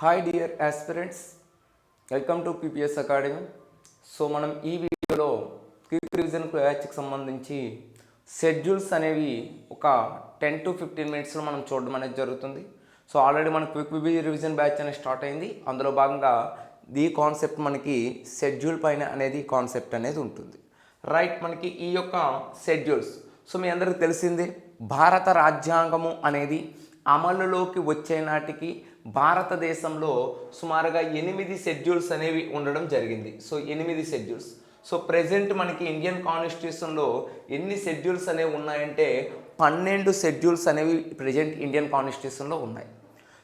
Hi dear aspirants welcome to PPS academy so మనం ఈ వీడియోలో క్విక్ రివిజన్ బ్యాచ్కి సంబంధించి షెడ్యూల్స్ అనేవి ఒక టెన్ టు ఫిఫ్టీన్ మినిట్స్లో మనం చూడడం అనేది జరుగుతుంది. సో ఆల్రెడీ మన క్విక్ రివిజన్ బ్యాచ్ అనేది స్టార్ట్ అయింది. అందులో భాగంగా ఈ కాన్సెప్ట్ మనకి షెడ్యూల్ పైన అనేది కాన్సెప్ట్ అనేది ఉంటుంది. రైట్ మనకి ఈ యొక్క షెడ్యూల్స్ సో మీ అందరికీ తెలిసిందే భారత రాజ్యాంగము అనేది అమలులోకి వచ్చే నాటికి భారతదేశంలో సుమారుగా ఎనిమిది షెడ్యూల్స్ అనేవి ఉండడం జరిగింది. సో ఎనిమిది షెడ్యూల్స్. సో ప్రెజెంట్ మనకి ఇండియన్ కాన్స్టిట్యూషన్లో ఎన్ని షెడ్యూల్స్ అనేవి ఉన్నాయంటే పన్నెండు షెడ్యూల్స్ అనేవి ప్రజెంట్ ఇండియన్ కాన్స్టిట్యూషన్లో ఉన్నాయి.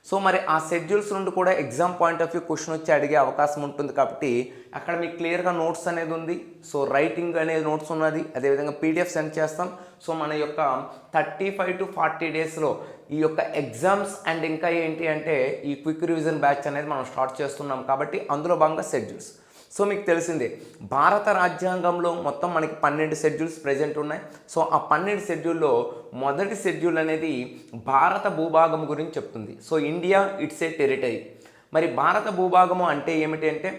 సో మరి ఆ షెడ్యూల్స్ నుండి కూడా exam point of view question వచ్చి అడిగే అవకాశం ఉంటుంది కాబట్టి అక్కడ మీకు క్లియర్గా నోట్స్ అనేది ఉంది. సో రైటింగ్ అనేది నోట్స్ ఉన్నది. అదేవిధంగా పీడిఎఫ్ సెండ్ చేస్తాం. సో మన యొక్క థర్టీ ఫైవ్ టు ఫార్టీ డేస్లో ఈ యొక్క ఎగ్జామ్స్ అండ్ ఇంకా ఏంటి అంటే ఈ క్విక్ రివిజన్ బ్యాచ్ అనేది మనం స్టార్ట్ చేస్తున్నాం కాబట్టి అందులో భాగంగా షెడ్యూల్స్ సో మీకు తెలిసిందే భారత రాజ్యాంగంలో మొత్తం మనకి పన్నెండు షెడ్యూల్స్ ప్రజెంట్ ఉన్నాయి. సో ఆ పన్నెండు షెడ్యూల్లో మొదటి షెడ్యూల్ అనేది భారత భూభాగం గురించి చెప్తుంది. So India it's a territory. మరి భారత భూభాగము అంటే ఏమిటి అంటే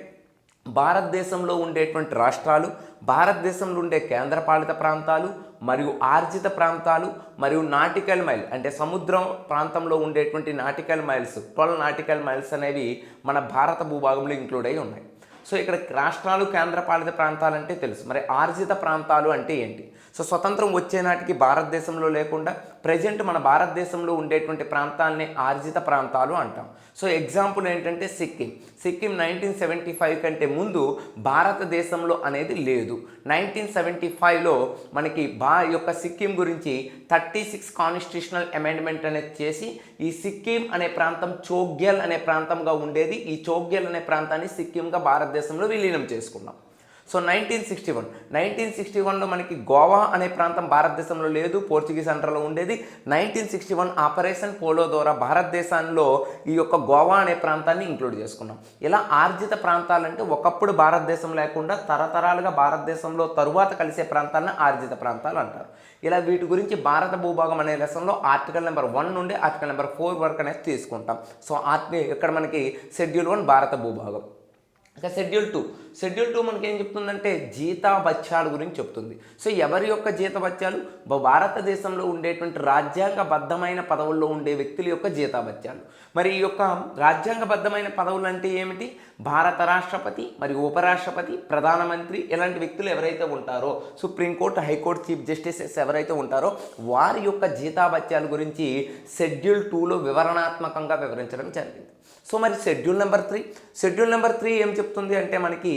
భారతదేశంలో ఉండేటువంటి రాష్ట్రాలు భారతదేశంలో ఉండే కేంద్రపాలిత ప్రాంతాలు మరియు ఆర్జిత ప్రాంతాలు మరియు నాటికల్ మైల్ అంటే సముద్రం ప్రాంతంలో ఉండేటువంటి nautical miles twelve nautical miles అనేవి మన భారత భూభాగంలో ఇంక్లూడ్ అయి ఉన్నాయి. సో ఇక్కడ రాష్ట్రాలు కేంద్రపాలిత ప్రాంతాలు అంటే తెలుసు. మరి ఆర్జిత ప్రాంతాలు అంటే ఏంటి? సో స్వతంత్రం వచ్చే నాటికి భారతదేశంలో లేకుండా ప్రజెంట్ మన భారతదేశంలో ఉండేటువంటి ప్రాంతాలనే ఆర్జిత ప్రాంతాలు అంటాం. సో ఎగ్జాంపుల్ ఏంటంటే Sikkim. Sikkim nineteen seventy five కంటే ముందు భారతదేశంలో అనేది లేదు. నైన్టీన్ సెవెంటీ ఫైవ్లో మనకి బా యొక్క సిక్కిం గురించి థర్టీ సిక్స్ కాన్స్టిట్యూషనల్ అమెండ్మెంట్ అనేది చేసి ఈ సిక్కిం అనే ప్రాంతం చోగ్యల్ అనే ప్రాంతంగా ఉండేది. ఈ చోగ్యల్ అనే ప్రాంతాన్ని సిక్కింగా భారత భారతదేశంలో విలీనం చేసుకున్నాం. So nineteen sixty one. Nineteen sixty వన్లో మనకి గోవా అనే ప్రాంతం భారతదేశంలో లేదు పోర్చుగీస్ అంటర్లో ఉండేది. Nineteen sixty one operation polo ద్వారా భారతదేశంలో ఈ యొక్క గోవా అనే ప్రాంతాన్ని ఇంక్లూడ్ చేసుకున్నాం. ఇలా ఆర్జిత ప్రాంతాలంటే ఒకప్పుడు భారతదేశం లేకుండా తరతరాలుగా భారతదేశంలో తరువాత కలిసే ప్రాంతాలను ఆర్జిత ప్రాంతాలు అంటారు. ఇలా వీటి గురించి భారత భూభాగం అనే లెసన్లో ఆర్టికల్ నెంబర్ వన్ నుండి ఆర్టికల్ నెంబర్ ఫోర్ వరకు అనేది తీసుకుంటాం. సో ఆర్టి ఇక్కడ మనకి షెడ్యూల్ వన్ భారత భూభాగం. ఇంకా షెడ్యూల్ టూ. షెడ్యూల్ టూ మనకి ఏం చెప్తుందంటే జీతాబత్యాల గురించి చెప్తుంది. సో ఎవరి యొక్క జీతభత్యాలు భారతదేశంలో ఉండేటువంటి రాజ్యాంగబద్ధమైన పదవుల్లో ఉండే వ్యక్తుల యొక్క జీతాభత్యాలు మరి ఈ యొక్క రాజ్యాంగబద్ధమైన పదవులు అంటే ఏమిటి? భారత రాష్ట్రపతి మరియు ఉపరాష్ట్రపతి ప్రధానమంత్రి ఇలాంటి వ్యక్తులు ఎవరైతే ఉంటారో సుప్రీంకోర్టు హైకోర్టు చీఫ్ జస్టిసెస్ ఎవరైతే ఉంటారో వారి యొక్క జీతాభత్యాల గురించి షెడ్యూల్ టూలో వివరణాత్మకంగా వివరించడం జరిగింది. సో మరి schedule number three. Schedule number three ఏం చెప్తుంది అంటే మనకి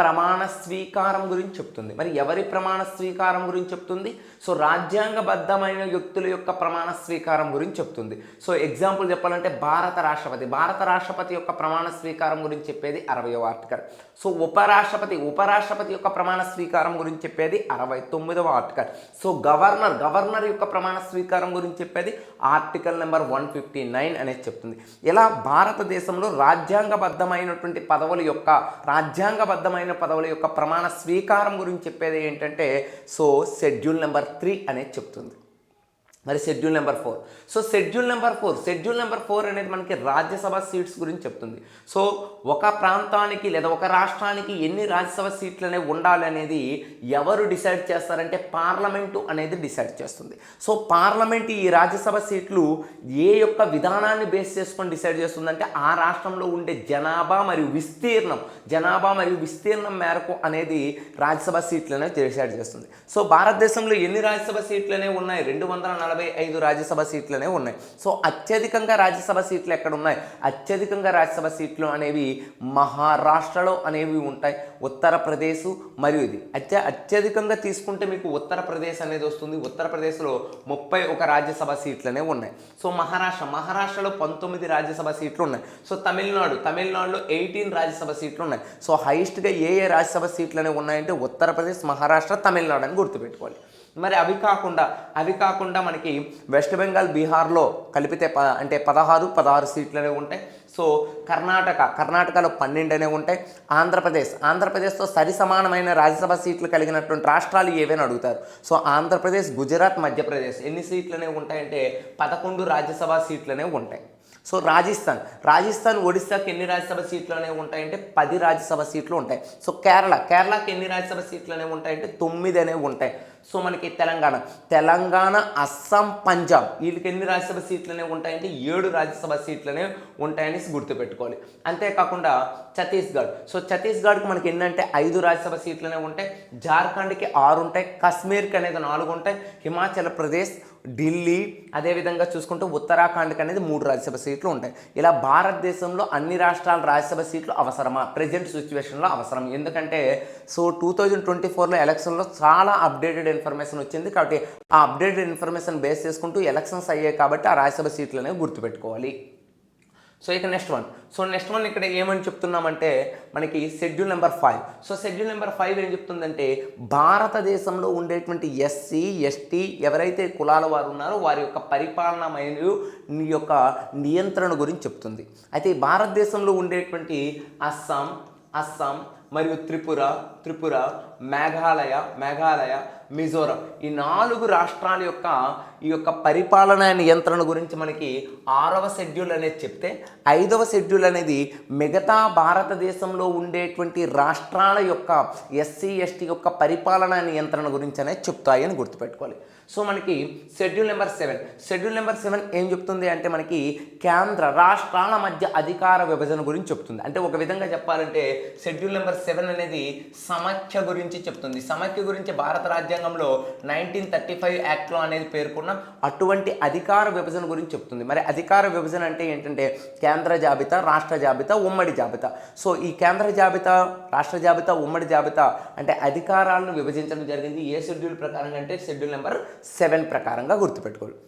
ప్రమాణ స్వీకారం గురించి చెప్తుంది. మరి ఎవరి ప్రమాణ స్వీకారం గురించి చెప్తుంది? సో రాజ్యాంగబద్ధమైన వ్యక్తుల యొక్క ప్రమాణ స్వీకారం గురించి చెప్తుంది. సో ఎగ్జాంపుల్ చెప్పాలంటే భారత రాష్ట్రపతి. భారత రాష్ట్రపతి యొక్క ప్రమాణ స్వీకారం గురించి చెప్పేది అరవయో ఆర్టికల్. సో ఉపరాష్ట్రపతి ఉపరాష్ట్రపతి యొక్క ప్రమాణ స్వీకారం గురించి చెప్పేది అరవై తొమ్మిదవ ఆర్టికల్. సో గవర్నర్ గవర్నర్ యొక్క ప్రమాణ స్వీకారం గురించి చెప్పేది article number one fifty nine అనేది చెప్తుంది. ఇలా భారతదేశంలో రాజ్యాంగబద్ధమైనటువంటి పదవుల యొక్క రాజ్యాంగబద్ధమైన పదవుల యొక్క ప్రమాణ స్వీకారం గురించి చెప్పేది ఏంటంటే సో షెడ్యూల్ నెంబర్ త్రీ అనేది చెప్తుంది. మరి schedule number four so schedule number four schedule number four అనేది మనకి రాజ్యసభ సీట్స్ గురించి చెప్తుంది. సో ఒక ప్రాంతానికి లేదా ఒక రాష్ట్రానికి ఎన్ని రాజ్యసభ సీట్లు అనేవి ఉండాలి అనేది ఎవరు డిసైడ్ చేస్తారంటే పార్లమెంటు అనేది డిసైడ్ చేస్తుంది. సో పార్లమెంట్ ఈ రాజ్యసభ సీట్లు ఏ యొక్క విధానాన్ని బేస్ చేసుకొని డిసైడ్ చేస్తుందంటే ఆ రాష్ట్రంలో ఉండే జనాభా మరియు విస్తీర్ణం జనాభా మరియు విస్తీర్ణం మేరకు అనేది రాజ్యసభ సీట్లు అనేది డిసైడ్ చేస్తుంది. సో భారతదేశంలో ఎన్ని రాజ్యసభ సీట్లు అనేవి ఉన్నాయి? రెండు వందల నలభై ఐదు రాజ్యసభ సీట్లనే ఉన్నాయి. సో అత్యధికంగా రాజ్యసభ సీట్లు ఎక్కడ ఉన్నాయి అత్యధికంగా రాజ్యసభ సీట్లు అనేవి మహారాష్ట్రలో అనేవి ఉంటాయి. ఉత్తరప్రదేశ్ మరియు ఇది. అత్య అత్యధికంగా తీసుకుంటే మీకు ఉత్తరప్రదేశ్ అనేది వస్తుంది. ఉత్తరప్రదేశ్లో ముప్పై ఒక రాజ్యసభ సీట్లనే ఉన్నాయి. సో మహారాష్ట్ర మహారాష్ట్రలో పంతొమ్మిది రాజ్యసభ సీట్లు ఉన్నాయి. సో తమిళనాడు తమిళనాడులో ఎయిటీన్ రాజ్యసభ సీట్లు ఉన్నాయి. సో హైయెస్ట్గా ఏ ఏ రాజ్యసభ సీట్లు అనేవి ఉన్నాయంటే ఉత్తరప్రదేశ్ మహారాష్ట్ర తమిళనాడు అని గుర్తుపెట్టుకోవాలి మరి అవి కాకుండా అవి కాకుండా మనకి వెస్ట్ బెంగాల్ బీహార్లో కలిపితే ప అంటే పదహారు పదహారు సీట్లు అనేవి ఉంటాయి. సో కర్ణాటక కర్ణాటకలో పన్నెండు అనేవి ఉంటాయి. ఆంధ్రప్రదేశ్ ఆంధ్రప్రదేశ్తో సరి సమానమైన రాజ్యసభ సీట్లు కలిగినటువంటి రాష్ట్రాలు ఏవైనా అడుగుతారు? సో ఆంధ్రప్రదేశ్ గుజరాత్ మధ్యప్రదేశ్ ఎన్ని సీట్లు అనేవి ఉంటాయంటే పదకొండు రాజ్యసభ సీట్లు అనేవి ఉంటాయి. సో రాజస్థాన్ రాజస్థాన్ ఒడిశాకి ఎన్ని రాజ్యసభ సీట్లు అనేవి ఉంటాయంటే పది రాజ్యసభ సీట్లు ఉంటాయి. సో కేరళ కేరళకి ఎన్ని రాజ్యసభ సీట్లు అనేవి ఉంటాయంటే తొమ్మిది అనేవి ఉంటాయి. సో మనకి తెలంగాణ. తెలంగాణ అస్సాం పంజాబ్ వీళ్ళకి ఎన్ని రాజ్యసభ సీట్లనే ఉంటాయంటే ఏడు రాజ్యసభ సీట్లనే ఉంటాయని గుర్తుపెట్టుకోవాలి. అంతేకాకుండా ఛత్తీస్గఢ్. సో ఛత్తీస్గఢ్కి మనకి ఏంటంటే ఐదు రాజ్యసభ సీట్లనే ఉంటాయి. జార్ఖండ్కి ఆరు ఉంటాయి. కాశ్మీర్కి అనేది నాలుగు ఉంటాయి. హిమాచల్ ప్రదేశ్ ఢిల్లీ అదేవిధంగా చూసుకుంటే ఉత్తరాఖండ్కి అనేది మూడు రాజ్యసభ సీట్లు ఉంటాయి. ఇలా భారతదేశంలో అన్ని రాష్ట్రాల రాజ్యసభ సీట్లు అవసరమా? ప్రజెంట్ సిచ్యువేషన్లో అవసరం ఎందుకంటే సో టూ థౌజండ్ ట్వంటీ ఫోర్లో ఎలక్షన్లో చాలా అప్డేటెడ్ ఇన్ఫర్మేషన్ వచ్చింది. కాబట్టి ఆ అప్డేటెడ్ ఇన్ఫర్మేషన్ బేస్ చేసుకుంటూ ఎలక్షన్స్ అయ్యాయి కాబట్టి ఆ రాజ్యసభ సీట్లు అనేవి గుర్తుపెట్టుకోవాలి. సో ఇక next one so next one ఇక్కడ ఏమని చెప్తున్నామంటే మనకి schedule number five so schedule number five ఏం చెప్తుందంటే భారతదేశంలో ఉండేటువంటి ఎస్సీ ఎస్టీ ఎవరైతే కులాల వారు ఉన్నారో వారి యొక్క పరిపాలన మరియు యొక్క నియంత్రణ గురించి చెప్తుంది. అయితే భారతదేశంలో ఉండేటువంటి అస్సాం అస్సాం మరియు త్రిపుర త్రిపుర మేఘాలయ మేఘాలయ మిజోరం. ఈ నాలుగు రాష్ట్రాల యొక్క ఈ యొక్క పరిపాలనా నియంత్రణ గురించి మనకి ఆరవ షెడ్యూల్ అనేది చెప్తే ఐదవ షెడ్యూల్ అనేది మిగతా భారతదేశంలో ఉండేటువంటి రాష్ట్రాల యొక్క ఎస్సీ ఎస్టీ యొక్క పరిపాలనా నియంత్రణ గురించి అనేది చెప్తాయని గుర్తుపెట్టుకోవాలి. సో మనకి schedule number seven. Schedule number seven ఏం చెప్తుంది అంటే మనకి కేంద్ర రాష్ట్రాల మధ్య అధికార విభజన గురించి చెప్తుంది. అంటే ఒక విధంగా చెప్పాలంటే షెడ్యూల్ నెంబర్ సెవెన్ అనేది సమస్య గురించి గురించి చెప్తుంది. సమాఖ్య గురించి భారత రాజ్యాంగంలో నైన్టీన్ థర్టీ ఫైవ్ యాక్ట్లో అనేది పేర్కొన్నాం అటువంటి అధికార విభజన గురించి చెప్తుంది. మరి అధికార విభజన అంటే ఏంటంటే కేంద్ర జాబితా రాష్ట్ర జాబితా ఉమ్మడి జాబితా. సో ఈ కేంద్ర జాబితా రాష్ట్ర జాబితా ఉమ్మడి జాబితా అంటే అధికారాలను విభజించడం జరిగింది. ఏ షెడ్యూల్ ప్రకారంగా అంటే షెడ్యూల్ నెంబర్ సెవెన్ ప్రకారంగా గుర్తుపెట్టుకోవాలి.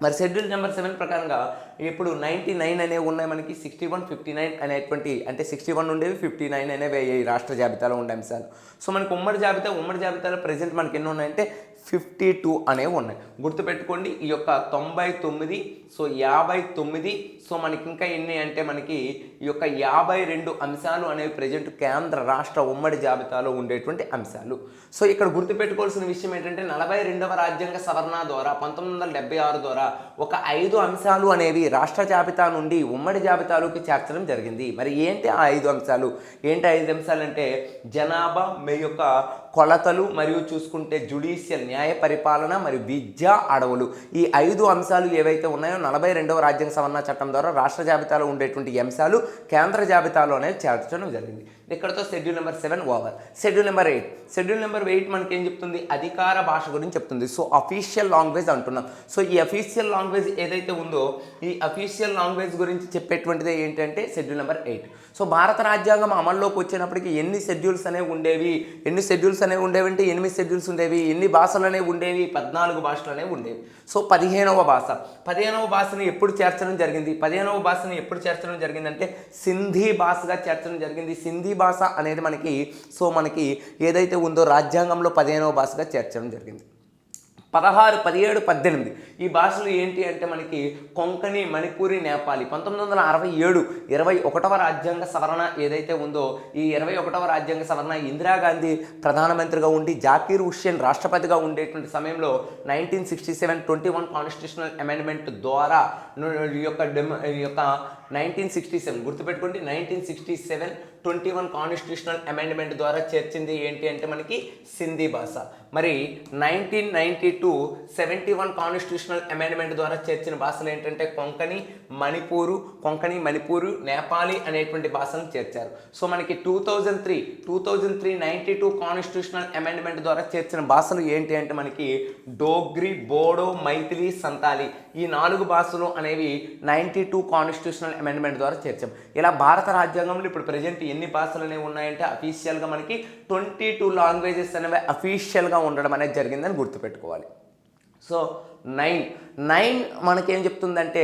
మరి షెడ్యూల్ నెంబర్ సెవెన్ ప్రకారంగా ఇప్పుడు నైంటీ నైన్ అనేవి ఉన్నాయి మనకి సిక్స్టీ వన్ ఫిఫ్టీ నైన్ అనేటువంటి అంటే సిక్స్టీ వన్ ఉండేవి ఫిఫ్టీ నైన్ అనేవి ఈ రాష్ట్ర జాబితాలో ఉండే అంశాలు సో మనకి ఉమ్మడి జాబితా ఉమ్మడి జాబితాలో ప్రజెంట్ మనకి ఎన్ని ఉన్నాయంటే ఫిఫ్టీ టూ అనేవి ఉన్నాయి. గుర్తుపెట్టుకోండి ఈ యొక్క తొంభై తొమ్మిది సో యాభై తొమ్మిది సో మనకి ఇంకా ఎన్ని అంటే మనకి ఈ యొక్క యాభై రెండు అంశాలు అనేవి ప్రజెంట్ కేంద్ర రాష్ట్ర ఉమ్మడి జాబితాలో ఉండేటువంటి అంశాలు. సో ఇక్కడ గుర్తుపెట్టుకోవాల్సిన విషయం ఏంటంటే నలభై రెండవ రాజ్యాంగ సవరణ ద్వారా పంతొమ్మిది వందల డెబ్బై ఆరు ద్వారా ఒక ఐదు అంశాలు అనేవి రాష్ట్ర జాబితా నుండి ఉమ్మడి జాబితాలోకి చేర్చడం జరిగింది. మరి ఏంటి ఆ ఐదు అంశాలు? ఏంటి ఐదు అంశాలు అంటే జనాభా మీ యొక్క కొలతలు మరియు చూసుకుంటే జుడిషియల్ న్యాయ పరిపాలన మరియు విద్య అడవులు. ఈ ఐదు అంశాలు ఏవైతే ఉన్నాయో నలభై రెండవ రాజ్యాంగ సవరణ చట్టం ద్వారా రాష్ట్ర జాబితాలో ఉండేటువంటి అంశాలు కేంద్ర జాబితాలో అనేవి చేర్చడం జరిగింది. ఇక్కడతో schedule number seven over. Schedule number eight. Schedule number eight మనకి ఏం చెప్తుంది? అధికార భాష గురించి చెప్తుంది. సో అఫీషియల్ లాంగ్వేజ్ అంటున్నాం. సో ఈ అఫీషియల్ లాంగ్వేజ్ ఏదైతే ఉందో ఈ అఫీషియల్ లాంగ్వేజ్ గురించి చెప్పేటువంటిది ఏంటంటే షెడ్యూల్ నెంబర్ ఎయిట్. సో భారత రాజ్యాంగం అమల్లోకి వచ్చినప్పటికీ ఎన్ని షెడ్యూల్స్ అనేవి ఉండేవి? ఎన్ని షెడ్యూల్స్ అనేవి ఉండేవి అంటే ఎనిమిది షెడ్యూల్స్ ఉండేవి ఎన్ని భాషలు అనేవి ఉండేవి? పద్నాలుగు భాషలు అనేవి ఉండేవి. సో పదిహేనవ భాష. పదిహేనవ భాషను ఎప్పుడు చేర్చడం జరిగింది? పదిహేనవ భాషను ఎప్పుడు చేర్చడం జరిగిందంటే సింధీ భాషగా చేర్చడం జరిగింది. సింధీ భాష అనేది మనకి సో మనకి ఏదైతే ఉందో రాజ్యాంగంలో పదిహేనవ భాషగా చేర్చడం జరిగింది. పదహారు పదిహేడు పద్దెనిమిది. ఈ భాషలు ఏంటి అంటే మనకి కొంకణి మణిపూరి నేపాలి. పంతొమ్మిది వందల అరవై ఏడు ఇరవై ఒకటవ రాజ్యాంగ సవరణ ఏదైతే ఉందో ఈ ఇరవై ఒకటవ రాజ్యాంగ సవరణ ఇందిరాగాంధీ ప్రధానమంత్రిగా ఉండి జాకీర్ హుస్సేన్ రాష్ట్రపతిగా ఉండేటువంటి సమయంలో nineteen sixty seven twenty one constitutional amendment ద్వారా ఈ యొక్క డెమ ఈ యొక్క నైన్టీన్ సిక్స్టీ సెవెన్ గుర్తుపెట్టుకోండి nineteen sixty seven twenty one constitutional amendment ద్వారా చేర్చింది ఏంటి అంటే మనకి సింధీ భాష. మరి nineteen ninety two seventy one constitutional amendment ద్వారా చేర్చిన భాషలు ఏంటంటే కొంకణి మణిపూరు కొంకణి మణిపూరు నేపాలి అనేటువంటి భాషలను చేర్చారు. సో మనకి two thousand three two thousand three ninety two constitutional amendment ద్వారా చేర్చిన భాషలు ఏంటి అంటే మనకి డోగ్రి బోడో మైథిలి సంతాలి ఈ నాలుగు భాషలు అనేవి నైంటీ టూ కాన్స్టిట్యూషనల్ అమెండ్మెంట్ ద్వారా చేర్చాం. ఇలా భారత రాజ్యాంగంలో ఇప్పుడు ప్రజెంట్ ఎన్ని భాషలు అనేవి ఉన్నాయంటే అఫీషియల్గా మనకి ట్వంటీ టూ లాంగ్వేజెస్ అనేవి అఫీషియల్గా ఉండడం అనేది జరిగిందని గుర్తుపెట్టుకోవాలి. సో నైన్ నైన్ మనకేం చెప్తుందంటే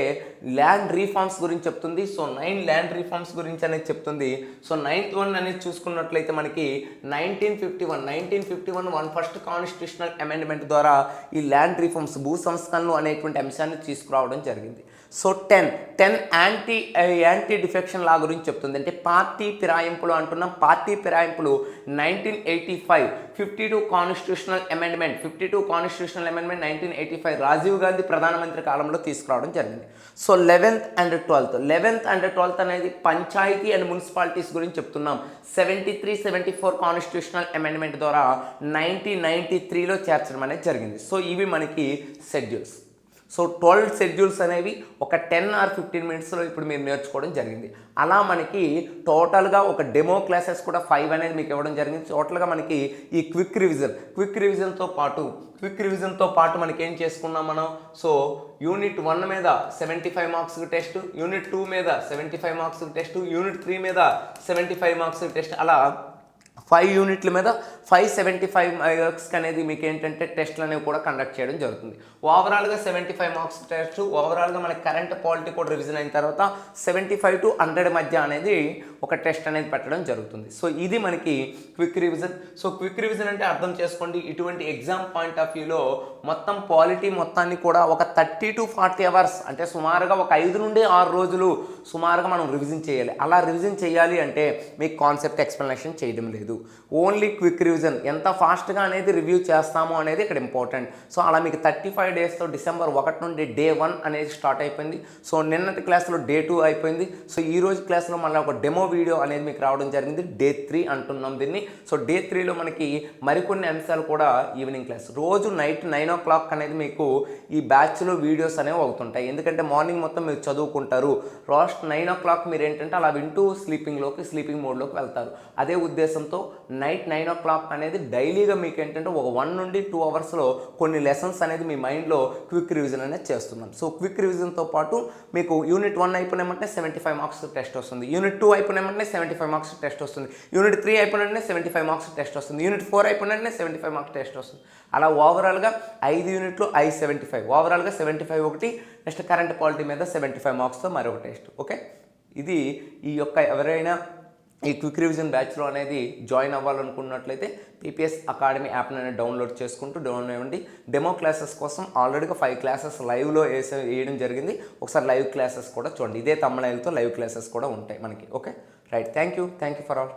ల్యాండ్ రీఫార్మ్స్ గురించి చెప్తుంది. సో నైన్ ల్యాండ్ రీఫార్మ్స్ గురించి అనేది చెప్తుంది. సో నైన్త్ వన్ అనేది చూసుకున్నట్లయితే మనకి nineteen fifty one nineteen fifty one one first constitutional amendment ద్వారా ఈ ల్యాండ్ రీఫార్మ్స్ భూ సంస్కరణలు అనేటువంటి అంశాన్ని తీసుకురావడం జరిగింది. So ten ten anti anti defection law గురించి చెప్తుంది. అంటే పార్టీ ఫిరాయింపులు అంటున్నాం. Party ఫిరాయింపులు nineteen eighty five fifty two constitutional amendment fifty two constitutional amendment nineteen eighty five. Rajiv Gandhi ప్రధానమంత్రి కాలంలో తీసుకురావడం జరిగింది. So eleventh and twelfth eleventh and twelfth అనేది పంచాయతీ అండ్ మున్సిపాలిటీస్ గురించి చెప్తున్నాం. Seventy three seventy four constitutional amendment ద్వారా nineteen ninety త్రీలో చేర్చడం అనేది జరిగింది. సో ఇవి మనకి షెడ్యూల్స్. సో ట్వెల్వ్ షెడ్యూల్స్ అనేవి ఒక టెన్ ఆర్ ఫిఫ్టీన్ మినిట్స్లో ఇప్పుడు మీరు నేర్చుకోవడం జరిగింది. అలా మనకి టోటల్గా ఒక డెమో క్లాసెస్ కూడా ఫైవ్ అనేది మీకు ఇవ్వడం జరిగింది. టోటల్గా మనకి ఈ క్విక్ రివిజన్ క్విక్ రివిజన్తో పాటు క్విక్ రివిజన్తో పాటు మనకి ఏం చేసుకున్నాం మనం? సో యూనిట్ వన్ మీద seventy five marks test unit two మీద seventy five marks test unit three మీద సెవెంటీ ఫైవ్ మార్క్స్ టెస్ట్ అలా ఫైవ్ యూనిట్ల మీద ఫైవ్ సెవెంటీ ఫైవ్ మార్క్స్కి అనేది మీకు ఏంటంటే టెస్ట్లు అనేవి కూడా కండక్ట్ చేయడం జరుగుతుంది. ఓవరాల్గా సెవెంటీ ఫైవ్ మార్క్స్ టెస్ట్ ఓవరాల్గా మనకి కరెంట్ పాలిటీ కూడా రివిజన్ అయిన తర్వాత సెవెంటీ ఫైవ్ టు హండ్రెడ్ మధ్య అనేది ఒక టెస్ట్ అనేది పెట్టడం జరుగుతుంది. సో ఇది మనకి quick revision so quick revision అంటే అర్థం చేసుకోండి ఇటువంటి ఎగ్జామ్ పాయింట్ ఆఫ్ వ్యూలో మొత్తం పాలిటీ మొత్తాన్ని కూడా ఒక థర్టీ టు ఫార్టీ అవర్స్ అంటే సుమారుగా ఒక ఐదు నుండి ఆరు రోజులు సుమారుగా మనం రివిజన్ చేయాలి. అలా రివిజన్ చేయాలి అంటే మీకు కాన్సెప్ట్ ఎక్స్ప్లెనేషన్ చేయడం లేదు. ఓన్లీ క్విక్ రివిజన్ ఎంత ఫాస్ట్గా అనేది రివ్యూ చేస్తాము అనేది ఇక్కడ ఇంపార్టెంట్. సో అలా మీకు థర్టీ ఫైవ్ డేస్తో డిసెంబర్ ఒకటి నుండి డే వన్ అనేది స్టార్ట్ అయిపోయింది. సో నిన్నటి క్లాస్లో డే టూ అయిపోయింది. సో ఈ రోజు క్లాస్లో మళ్ళీ ఒక డెమో వీడియో అనేది మీకు రావడం జరిగింది. డే త్రీ అంటున్నాం దీన్ని. సో డే త్రీలో మనకి మరికొన్ని అంశాలు కూడా ఈవినింగ్ క్లాస్. రోజు నైట్ నైన్ ఓ క్లాక్ అనేది మీకు ఈ బ్యాచ్లో వీడియోస్ అనేవి అవుతుంటాయి. ఎందుకంటే మార్నింగ్ మొత్తం మీరు చదువుకుంటారు. లాస్ట్ నైన్ ఓ క్లాక్ మీరు ఏంటంటే అలా వింటూ స్లీపింగ్లోకి స్లీపింగ్ మోడ్లోకి వెళ్తారు. అదే ఉద్దేశంతో నైట్ నైన్ ఓ క్లాక్ అనేది డైలీగా మీకు ఏంటంటే ఒక వన్ నుండి టూ అవర్స్లో కొన్ని లెసన్స్ అనేది మీ మైండ్లో క్విక్ రివిజన్ అనేది చేస్తున్నాం. సో క్విక్ రివిజన్తో పాటు మీకు యూనిట్ వన్ అయిపోయినామంటే సెవెంటీ ఫైవ్ మార్క్స్ టెస్ట్ వస్తుంది. యూనిట్ టూ అయిపోయినామంటే సెవెంటీ ఫైవ్ మార్క్స్ టెస్ట్ వస్తుంది. యూనిట్ త్రీ అయిపోయినట్టే సెవెంటీ ఫైవ్ మార్క్స్ టెస్ట్ వస్తుంది. యూనిట్ ఫోర్ అయిపోయినట్టే సెవెంటీ ఫైవ్ మార్క్స్ టెస్ట్ వస్తుంది. అలా ఓవరాల్గా ఐదు యూనిట్లు ఐ సెవెంటీ ఫైవ్. ఓవరాల్గా సెవెంటీ ఫైవ్ ఒకటి నెక్స్ట్ కరెంట్ పాలిటీ మీద సెవెంటీ ఫైవ్ మార్క్స్తో మరొక టెస్ట్. ఓకే? ఇది ఈ యొక్క ఎవరైనా ఈ క్విక్ రివిజన్ బ్యాచ్లో అనేది జాయిన్ అవ్వాలనుకున్నట్లయితే పీపీఎస్ అకాడమీ యాప్ని అనేది డౌన్లోడ్ చేసుకుంటూ డౌన్లోడ్ అవ్వండి. డెమో క్లాసెస్ కోసం ఆల్రెడీగా ఫైవ్ క్లాసెస్ లైవ్లో వేసే వేయడం జరిగింది. ఒకసారి లైవ్ క్లాసెస్ కూడా చూడండి. ఇదే తమ్మలైలతో లైవ్ క్లాసెస్ కూడా ఉంటాయి మనకి. Okay? Right. Thank you. Thank you for all.